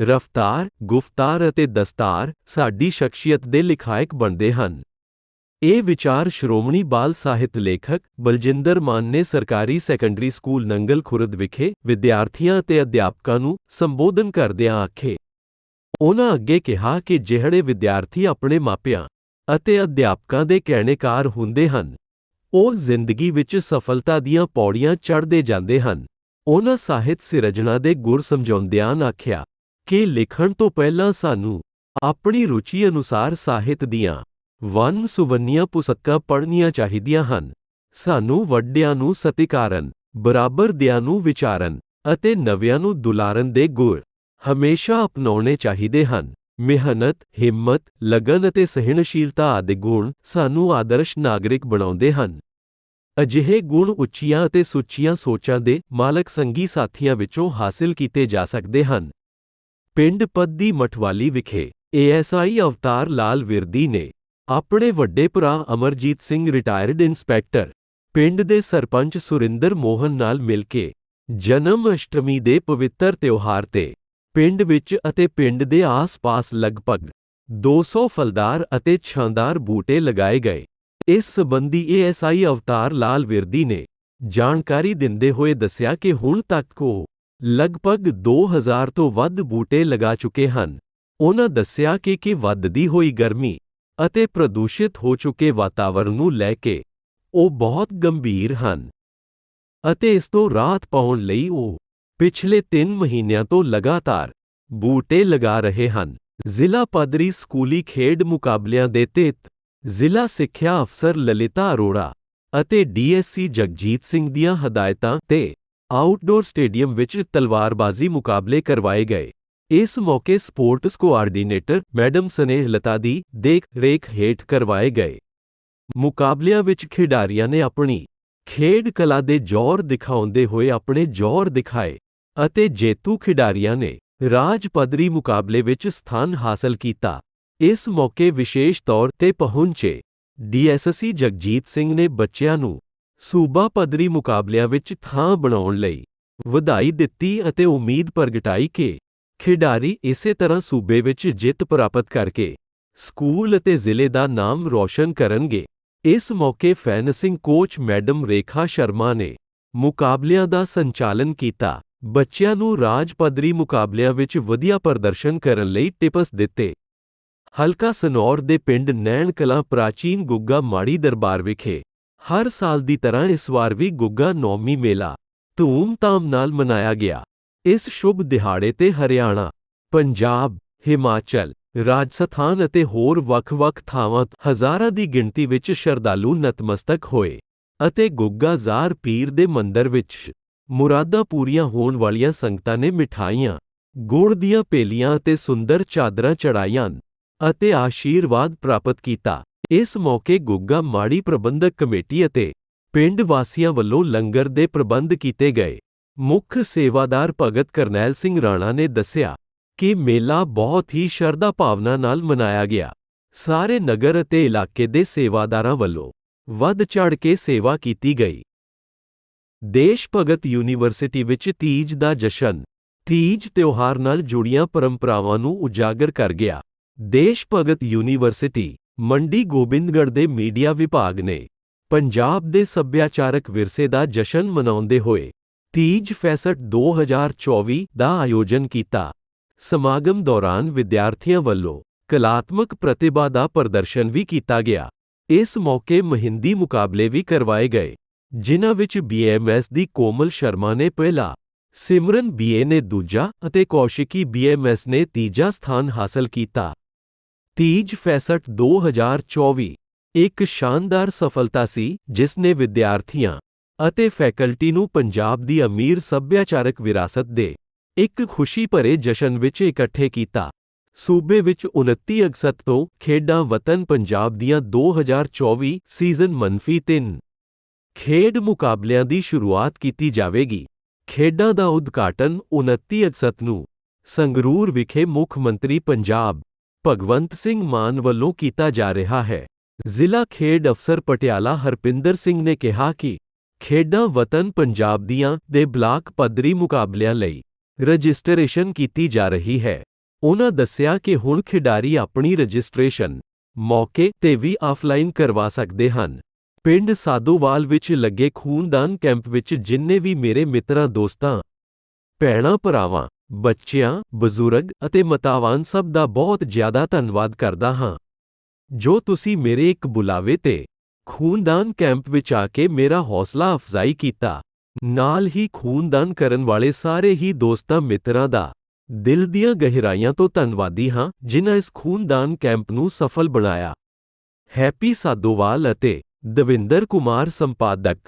ਰਫ਼ਤਾਰ, ਗੁਫ਼ਤਾਰ ਅਤੇ ਦਸਤਾਰ ਸਾਡੀ ਸ਼ਖਸੀਅਤ ਦੇ ਲਿਖਾਇਕ ਬਣਦੇ ਹਨ। ਇਹ ਵਿਚਾਰ ਸ਼੍ਰੋਮਣੀ ਬਾਲ ਸਾਹਿਤ ਲੇਖਕ ਬਲਜਿੰਦਰ ਮਾਨ ਨੇ ਸਰਕਾਰੀ ਸੈਕੰਡਰੀ ਸਕੂਲ ਨੰਗਲ ਖੁਰਦ ਵਿਖੇ ਵਿਦਿਆਰਥੀਆਂ ਅਤੇ ਅਧਿਆਪਕਾਂ ਨੂੰ ਸੰਬੋਧਨ ਕਰਦਿਆਂ ਆਖੇ। ਉਹਨਾਂ ਅੱਗੇ ਕਿਹਾ ਕਿ ਜਿਹੜੇ ਵਿਦਿਆਰਥੀ ਆਪਣੇ ਮਾਪਿਆਂ ਅਤੇ ਅਧਿਆਪਕਾਂ ਦੇ ਕਹਿਣੇਕਾਰ ਹੁੰਦੇ ਹਨ, ਉਹ ਜ਼ਿੰਦਗੀ ਵਿੱਚ ਸਫਲਤਾ ਦੀਆਂ ਪੌੜੀਆਂ ਚੜ੍ਹਦੇ ਜਾਂਦੇ ਹਨ। ਉਹਨਾਂ ਸਾਹਿਤ ਸਿਰਜਣਾ ਦੇ ਗੁਰ ਸਮਝਾਉਂਦਿਆਂ ਆਖਿਆ ਕਿ ਲਿਖਣ ਤੋਂ ਪਹਿਲਾਂ ਸਾਨੂੰ ਆਪਣੀ ਰੁਚੀ ਅਨੁਸਾਰ ਸਾਹਿਤ ਦੀਆਂ ਵੰਨ ਸੁਵੰਨੀਆਂ ਪੁਸਤਕਾਂ ਪੜ੍ਹਨੀਆਂ ਚਾਹੀਦੀਆਂ ਹਨ। ਸਾਨੂੰ ਵੱਡਿਆਂ ਨੂੰ ਸਤਿਕਾਰਨ, ਬਰਾਬਰ ਦਿਆਂ ਨੂੰ ਵਿਚਾਰਨ ਅਤੇ ਨਵਿਆਂ ਨੂੰ ਦੁਲਾਰਨ ਦੇ ਗੁਰ ਹਮੇਸ਼ਾ ਅਪਣਾਉਣੇ ਚਾਹੀਦੇ ਹਨ। ਮਿਹਨਤ, ਹਿੰਮਤ, ਲਗਨ ਅਤੇ ਸਹਿਣਸ਼ੀਲਤਾ ਆਦਿ ਗੁਣ ਸਾਨੂੰ ਆਦਰਸ਼ ਨਾਗਰਿਕ ਬਣਾਉਂਦੇ ਹਨ। ਅਜਿਹੇ ਗੁਣ ਉੱਚੀਆਂ ਅਤੇ ਸੁੱਚੀਆਂ ਸੋਚਾਂ ਦੇ ਮਾਲਕ ਸੰਗੀ ਸਾਥੀਆਂ ਵਿੱਚੋਂ ਹਾਸਿਲ ਕੀਤੇ ਜਾ ਸਕਦੇ ਹਨ। ਪਿੰਡ ਪੱਦੀ ਮਠਵਾਲੀ ਵਿਖੇ ਏਐਸਆਈ ਅਵਤਾਰ ਲਾਲ ਵਿਰਦੀ ਨੇ ਆਪਣੇ ਵੱਡੇ ਭਰਾ ਅਮਰਜੀਤ ਸਿੰਘ ਰਿਟਾਇਰਡ ਇੰਸਪੈਕਟਰ, ਪਿੰਡ ਦੇ ਸਰਪੰਚ ਸੁਰਿੰਦਰ ਮੋਹਨ ਨਾਲ ਮਿਲ ਕੇ ਜਨਮ ਅਸ਼ਟਮੀ ਦੇ ਪਵਿੱਤਰ ਤਿਉਹਾਰ ਤੇ ਪਿੰਡ ਵਿੱਚ ਅਤੇ ਪਿੰਡ ਦੇ ਆਸ-ਪਾਸ ਲਗਭਗ 200 ਫਲਦਾਰ ਅਤੇ ਛਾਂਦਾਰ ਬੂਟੇ ਲਗਾਏ ਗਏ। ਇਸ ਸਬੰਧੀ ਏਐਸਆਈ ਅਵਤਾਰ ਲਾਲ ਵਿਰਦੀ ਨੇ ਜਾਣਕਾਰੀ ਦਿੰਦੇ ਹੋਏ ਦੱਸਿਆ ਕਿ ਹੁਣ ਤੱਕ ਉਹ ਲਗਭਗ 2000 ਤੋਂ ਵੱਧ ਬੂਟੇ ਲਗਾ ਚੁੱਕੇ ਹਨ। ਉਹਨਾਂ ਦੱਸਿਆ ਕਿ ਕਿ ਵੱਧਦੀ ਹੋਈ ਗਰਮੀ ਅਤੇ ਪ੍ਰਦੂਸ਼ਿਤ ਹੋ ਚੁੱਕੇ ਵਾਤਾਵਰਣ ਨੂੰ ਲੈ ਕੇ ਉਹ ਬਹੁਤ ਗੰਭੀਰ ਹਨ ਅਤੇ ਇਸ ਤੋਂ ਰਾਹਤ ਪਾਉਣ ਲਈ ਉਹ ਪਿਛਲੇ 3 ਮਹੀਨਿਆਂ ਤੋਂ ਲਗਾਤਾਰ ਬੂਟੇ ਲਗਾ ਰਹੇ ਹਨ। ਜ਼ਿਲ੍ਹਾ ਪੱਧਰੀ ਸਕੂਲੀ ਖੇਡ ਮੁਕਾਬਲਿਆਂ ਦੇ ਤਹਿਤ ਜ਼ਿਲ੍ਹਾ ਸਿੱਖਿਆ ਅਫਸਰ ਲਲਿਤਾ ਅਰੋੜਾ ਅਤੇ ਡੀਐਸਸੀ ਜਗਜੀਤ ਸਿੰਘ ਦੀਆਂ ਹਦਾਇਤਾਂ ਤੇ ਆਊਟਡੋਰ ਸਟੇਡੀਅਮ ਵਿੱਚ ਤਲਵਾਰਬਾਜ਼ੀ ਮੁਕਾਬਲੇ ਕਰਵਾਏ ਗਏ। ਇਸ ਮੌਕੇ ਸਪੋਰਟਸ ਕੋਆਰਡੀਨੇਟਰ ਮੈਡਮ ਸਨੇਹ ਲਤਾ ਦੀ ਦੇਖ-ਰੇਖ ਹੇਠ ਕਰਵਾਏ ਗਏ। ਮੁਕਾਬਲਿਆਂ ਵਿੱਚ ਖਿਡਾਰੀਆਂ ਨੇ ਆਪਣੀ ਖੇਡ ਕਲਾ ਦੇ ਜ਼ੋਰ ਦਿਖਾਉਂਦੇ ਹੋਏ ਆਪਣੇ ਜ਼ੋਰ ਦਿਖਾਏ ਅਤੇ ਜੇਤੂ ਖਿਡਾਰੀਆਂ ਨੇ ਰਾਜ ਪੱਧਰੀ ਮੁਕਾਬਲੇ ਵਿੱਚ ਸਥਾਨ ਹਾਸਲ ਕੀਤਾ। ਇਸ ਮੌਕੇ ਵਿਸ਼ੇਸ਼ ਤੌਰ ਤੇ ਪਹੁੰਚੇ ਡੀਐਸਸੀ ਜਗਜੀਤ ਸਿੰਘ ਨੇ ਬੱਚਿਆਂ ਨੂੰ ਸੂਬਾ ਪੱਧਰੀ ਮੁਕਾਬਲਿਆਂ ਵਿੱਚ ਥਾਂ ਬਣਾਉਣ ਲਈ ਵਧਾਈ ਦਿੱਤੀ ਅਤੇ ਉਮੀਦ ਪ੍ਰਗਟਾਈ ਕਿ ਖਿਡਾਰੀ ਇਸੇ ਤਰ੍ਹਾਂ ਸੂਬੇ ਵਿੱਚ ਜਿੱਤ ਪ੍ਰਾਪਤ ਕਰਕੇ ਸਕੂਲ ਅਤੇ ਜ਼ਿਲ੍ਹੇ ਦਾ ਨਾਮ ਰੌਸ਼ਨ ਕਰਨਗੇ। ਇਸ ਮੌਕੇ fencing coach madam Rekha Sharma ਨੇ ਮੁਕਾਬਲਿਆਂ ਦਾ ਸੰਚਾਲਨ ਕੀਤਾ। ਬੱਚਿਆਂ ਨੂੰ ਰਾਜ ਪੱਧਰੀ ਮੁਕਾਬਲਿਆਂ ਵਿੱਚ ਵਧੀਆ ਪ੍ਰਦਰਸ਼ਨ ਕਰਨ ਲਈ ਟਿਪਸ ਦਿੱਤੇ। ਹਲਕਾ ਸਨੌਰ ਦੇ ਪਿੰਡ ਨੈਣ ਕਲਾਂ ਪ੍ਰਾਚੀਨ ਗੁੱਗਾ ਮਾੜੀ ਦਰਬਾਰ ਵਿਖੇ ਹਰ ਸਾਲ ਦੀ ਤਰ੍ਹਾਂ ਇਸ ਵਾਰ ਵੀ ਗੁੱਗਾ ਨੌਮੀ ਮੇਲਾ ਧੂਮ-ਧਾਮ ਨਾਲ ਮਨਾਇਆ ਗਿਆ। ਇਸ ਸ਼ੁਭ ਦਿਹਾੜੇ ਤੇ ਹਰਿਆਣਾ, ਪੰਜਾਬ, ਹਿਮਾਚਲ, ਰਾਜਸਥਾਨ ਅਤੇ ਹੋਰ ਵੱਖ-ਵੱਖ ਥਾਵਾਂ ਹਜ਼ਾਰਾਂ ਦੀ ਗਿਣਤੀ ਵਿੱਚ ਸ਼ਰਧਾਲੂ ਨਤਮਸਤਕ ਹੋਏ ਅਤੇ ਗੁੱਗਾ ਜ਼ਾਰ ਪੀਰ ਦੇ ਮੰਦਰ ਵਿੱਚ ਮੁਰਾਦਾਂ ਪੂਰੀਆਂ ਹੋਣ ਵਾਲੀਆਂ ਸੰਗਤਾਂ ਨੇ ਮਿਠਾਈਆਂ, ਗੁੜ ਦੀਆਂ ਪੇਲੀਆਂ ਅਤੇ ਸੁੰਦਰ ਚਾਦਰਾਂ ਚੜ੍ਹਾਈਆਂ ਅਤੇ ਆਸ਼ੀਰਵਾਦ ਪ੍ਰਾਪਤ ਕੀਤਾ। ਇਸ ਮੌਕੇ ਗੁੱਗਾ ਮਾੜੀ ਪ੍ਰਬੰਧਕ ਕਮੇਟੀ ਅਤੇ ਪਿੰਡ ਵਾਸੀਆਂ ਵੱਲੋਂ ਲੰਗਰ ਦੇ ਪ੍ਰਬੰਧ ਕੀਤੇ ਗਏ। ਮੁੱਖ ਸੇਵਾਦਾਰ ਭਗਤ ਕਰਨੈਲ ਸਿੰਘ ਰਾਣਾ ਨੇ ਦੱਸਿਆ ਕਿ ਮੇਲਾ ਬਹੁਤ ਹੀ ਸ਼ਰਧਾ ਭਾਵਨਾ ਨਾਲ ਮਨਾਇਆ ਗਿਆ। ਸਾਰੇ ਨਗਰ ਅਤੇ ਇਲਾਕੇ ਦੇ ਸੇਵਾਦਾਰਾਂ ਵੱਲੋਂ ਵੱਧ ਚੜ੍ਹ ਕੇ ਸੇਵਾ ਕੀਤੀ ਗਈ। ਦੇਸ਼ ਭਗਤ ਯੂਨੀਵਰਸਿਟੀ ਵਿੱਚ ਤੀਜ ਦਾ ਜਸ਼ਨ, ਤੀਜ ਤਿਉਹਾਰ ਨਾਲ ਜੁੜੀਆਂ ਪਰੰਪਰਾਵਾਂ ਨੂੰ ਉਜਾਗਰ ਕਰ ਗਿਆ। ਦੇਸ਼ ਭਗਤ ਯੂਨੀਵਰਸਿਟੀ ਮੰਡੀ ਗੋਬਿੰਦਗੜ੍ਹ ਦੇ ਮੀਡੀਆ ਵਿਭਾਗ ਨੇ ਪੰਜਾਬ ਦੇ ਸੱਭਿਆਚਾਰਕ ਵਿਰਸੇ ਦਾ ਜਸ਼ਨ ਮਨਾਉਂਦੇ ਹੋਏ ਤੀਜ ਫੈਸਟ 2024 ਦਾ ਆਯੋਜਨ ਕੀਤਾ। ਸਮਾਗਮ ਦੌਰਾਨ ਵਿਦਿਆਰਥੀਆਂ ਵੱਲੋਂ ਕਲਾਤਮਕ ਪ੍ਰਤਿਭਾ ਦਾ ਪ੍ਰਦਰਸ਼ਨ ਵੀ ਕੀਤਾ ਗਿਆ। ਇਸ ਮੌਕੇ ਮਹਿੰਦੀ ਮੁਕਾਬਲੇ ਵੀ ਕਰਵਾਏ ਗਏ, ਜਿਨ੍ਹਾਂ ਵਿੱਚ ਬੀਐਮਐਸ ਦੀ ਕੋਮਲ ਸ਼ਰਮਾ ਨੇ ਪਹਿਲਾ, ਸਿਮਰਨ ਬੀਏ ਨੇ ਦੂਜਾ ਅਤੇ ਕੌਸ਼ਿਕੀ ਬੀਐਮਐਸ ਨੇ ਤੀਜਾ ਸਥਾਨ ਹਾਸਲ ਕੀਤਾ। ਤੀਜ ਫੈਸਟ 2024 ਇੱਕ ਸ਼ਾਨਦਾਰ ਸਫਲਤਾ ਸੀ, ਜਿਸ ਨੇ ਵਿਦਿਆਰਥੀਆਂ ਅਤੇ ਫੈਕਲਟੀ ਨੂੰ ਪੰਜਾਬ ਦੀ ਅਮੀਰ ਸੱਭਿਆਚਾਰਕ ਵਿਰਾਸਤ ਦੇ ਇੱਕ ਖੁਸ਼ੀ ਭਰੇ ਜਸ਼ਨ ਵਿੱਚ ਇਕੱਠੇ ਕੀਤਾ। ਸੂਬੇ ਵਿੱਚ 29 ਅਗਸਤ ਤੋਂ ਖੇਡਾਂ ਵਤਨ ਪੰਜਾਬ ਦੀਆਂ 2024 ਸੀਜ਼ਨ ਮਨਫੀ 3 ਖੇਡ ਮੁਕਾਬਲਿਆਂ ਦੀ ਸ਼ੁਰੂਆਤ ਕੀਤੀ ਜਾਵੇਗੀ। ਖੇਡਾਂ ਦਾ ਉਦਘਾਟਨ 29 ਅਗਸਤ ਨੂੰ ਸੰਗਰੂਰ ਵਿਖੇ ਮੁੱਖ ਮੰਤਰੀ ਪੰਜਾਬ ਭਗਵੰਤ ਸਿੰਘ ਮਾਨ ਵੱਲੋਂ ਕੀਤਾ ਜਾ ਰਿਹਾ ਹੈ। ਜ਼ਿਲ੍ਹਾ ਖੇਡ ਅਫਸਰ ਪਟਿਆਲਾ ਹਰਪਿੰਦਰ ਸਿੰਘ ਨੇ ਕਿਹਾ ਕਿ ਖੇਡਾਂ ਵਤਨ ਪੰਜਾਬ ਦੀਆਂ ਦੇ ਬਲਾਕ ਪੱਧਰੀ ਮੁਕਾਬਲਿਆਂ ਲਈ ਰਜਿਸਟ੍ਰੇਸ਼ਨ ਕੀਤੀ ਜਾ ਰਹੀ ਹੈ ਉਹਨਾਂ ਦੱਸਿਆ ਕਿ ਹੁਣ ਖਿਡਾਰੀ ਆਪਣੀ ਰਜਿਸਟ੍ਰੇਸ਼ਨ ਮੌਕੇ ਤੇ ਵੀ ਆਫਲਾਈਨ ਕਰਵਾ ਸਕਦੇ ਹਨ ਪਿੰਡ ਸਾਧੂਵਾਲ ਵਿੱਚ ਲੱਗੇ ਖੂਨਦਾਨ ਕੈਂਪ ਵਿੱਚ ਜਿੰਨੇ ਵੀ ਮੇਰੇ ਮਿੱਤਰਾਂ, ਦੋਸਤਾਂ, ਭੈਣਾਂ, ਭਰਾਵਾਂ ਬੱਚਿਆਂ, ਬਜ਼ੁਰਗ ਅਤੇ ਮਤਾਵਾਨ ਸਭ ਦਾ ਬਹੁਤ ਜ਼ਿਆਦਾ ਧੰਨਵਾਦ ਕਰਦਾ ਹਾਂ। ਜੋ ਤੁਸੀਂ ਮੇਰੇ ਇੱਕ ਬੁਲਾਵੇ ਤੇ ਖੂਨਦਾਨ ਕੈਂਪ ਵਿੱਚ ਆ ਕੇ ਮੇਰਾ ਹੌਸਲਾ ਅਫਜ਼ਾਈ ਕੀਤਾ, ਨਾਲ ਹੀ ਖੂਨਦਾਨ ਕਰਨ ਵਾਲੇ ਸਾਰੇ ਹੀ ਦੋਸਤਾਂ ਮਿੱਤਰਾਂ ਦਾ ਦਿਲ ਦੀਆਂ ਗਹਿਰਾਈਆਂ ਤੋਂ ਧੰਨਵਾਦੀ ਹਾਂ, ਜਿਨ੍ਹਾਂ ਇਸ ਖੂਨਦਾਨ ਕੈਂਪ ਨੂੰ ਸਫਲ ਬਣਾਇਆ। ਹੈਪੀ ਸਾਦੋਵਾਲ ਅਤੇ ਦਵਿੰਦਰ ਕੁਮਾਰ ਸੰਪਾਦਕ